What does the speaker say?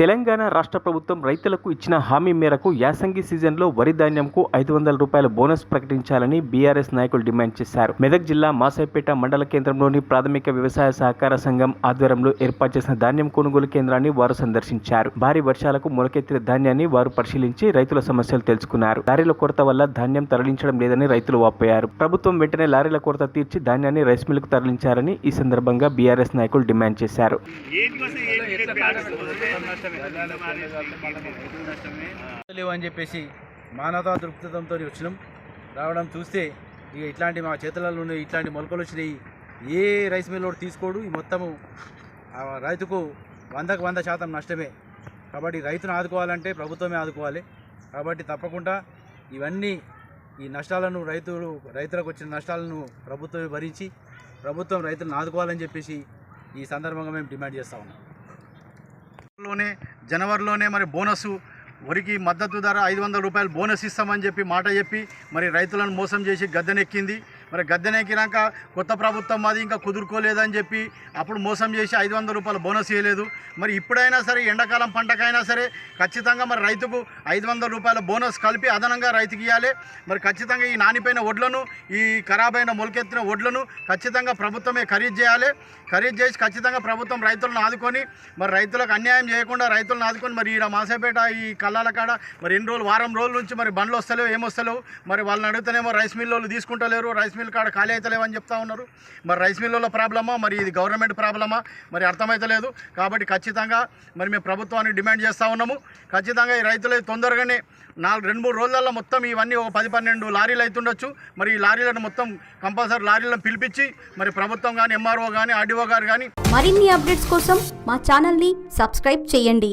తెలంగాణ రాష్ట్ర ప్రభుత్వం రైతులకు ఇచ్చిన హామీ మేరకు యాసంగి సీజన్లో వరి ధాన్యంకు ఐదు వందల రూపాయల బోనస్ ప్రకటించాలని బీఆర్ఎస్ నాయకులు డిమాండ్ చేశారు. మెదక్ జిల్లా మాసాయిపేట మండల కేంద్రంలోని ప్రాథమిక వ్యవసాయ సహకార సంఘం ఆధ్వర్యంలో ఏర్పాటు చేసిన ధాన్యం కొనుగోలు కేంద్రాన్ని వారు సందర్శించారు. భారీ వర్షాలకు మొలకెత్తిన ధాన్యాన్ని వారు పరిశీలించి రైతుల సమస్యలు తెలుసుకున్నారు. లారీల కొరత వల్ల ధాన్యం తరలించడం లేదని రైతులు వాపోయారు. ప్రభుత్వం వెంటనే లారీల కొరత తీర్చి ధాన్యాన్ని రైస్ మిల్కు తరలించారని ఈ సందర్భంగా బీఆర్ఎస్ నాయకులు డిమాండ్ చేశారు. లేవు అని చెప్పేసి మానవతా దృక్పథంతో వచ్చినాం. రావడం చూస్తే ఇక ఇట్లాంటి మా చేతులలో ఉన్న ఇట్లాంటి మొలకలు వచ్చినాయి. ఏ రైస్ మిల్ వాడు తీసుకోడు. ఈ మొత్తము రైతుకు వందకు వంద శాతం నష్టమే. కాబట్టి రైతును ఆదుకోవాలంటే ప్రభుత్వమే ఆదుకోవాలి. కాబట్టి తప్పకుండా ఇవన్నీ ఈ నష్టాలను రైతులు రైతులకు వచ్చిన నష్టాలను ప్రభుత్వమే భరించి ప్రభుత్వం రైతులను ఆదుకోవాలని చెప్పేసి ఈ సందర్భంగా మేము డిమాండ్ చేస్తా ఉన్నాం. లోనే జనవరిలోనే మరి బోనస్. వరికి మద్దతు ధర ఐదు వందల రూపాయలు బోనస్ ఇస్తామని చెప్పి మాట చెప్పి మరి రైతులను మోసం చేసి గద్దెనెక్కింది. మరి గద్దెనెక్కినాక కొత్త ప్రభుత్వం మాది ఇంకా కుదుర్కోలేదని చెప్పి అప్పుడు మోసం చేసి ఐదు వందల రూపాయల బోనస్ ఇవ్వలేదు మరి ఇప్పుడైనా సరే ఎండాకాలం పంటకైనా సరే ఖచ్చితంగా మరి రైతుకు ఐదు వందల రూపాయల బోనస్ కలిపి అదనంగా రైతుకి ఇవ్వాలి మరి ఖచ్చితంగా ఈ నానిపోయిన వడ్లను ఈ ఖరాబైన మొలకెత్తిన వడ్లను ఖచ్చితంగా ప్రభుత్వమే ఖరీదు చేయాలి. ఖరీదు చేసి ఖచ్చితంగా ప్రభుత్వం రైతులను ఆదుకొని మరి రైతులకు అన్యాయం చేయకుండా రైతులను ఆదుకొని మరి ఈడ మాసేపేట ఈ కల్లాల కాడ మరి ఎన్ని రోజులు వారం రోజుల నుంచి మరి బండ్లు వస్తలేవు ఏమొస్తలేవు మరి వాళ్ళని అడుగుతానేమో రైస్ మిల్లు తీసుకుంటలేరు రైస్ మిల్ కాడ ఖాళీ అవుతలేవని చెప్తా ఉన్నారు. మరి రైస్ మిల్లుల ప్రాబ్లమా? మరి ఇది గవర్నమెంట్ ప్రాబ్లమా? మరి అర్థమవుతలేదు కాబట్టి ఖచ్చితంగా మరి మేము ప్రభుత్వాన్ని డిమాండ్ చేస్తూ ఉన్నాము. ఖచ్చితంగా ఈ రైతులు తొందరగానే నాలుగు రెండు మూడు రోజులలో మొత్తం ఇవన్నీ ఒక పది పన్నెండు లారీలు అవుతుండొచ్చు మరి ఈ లారీలను మొత్తం కంపల్సరీ లారీలను పిలిపించి మరి ప్రభుత్వం కానీ ఎంఆర్ఓ కానీ ఆర్డీఓ గారు కానీ మరిన్ని అప్డేట్స్ కోసం మా ఛానల్ని సబ్స్క్రైబ్ చేయండి.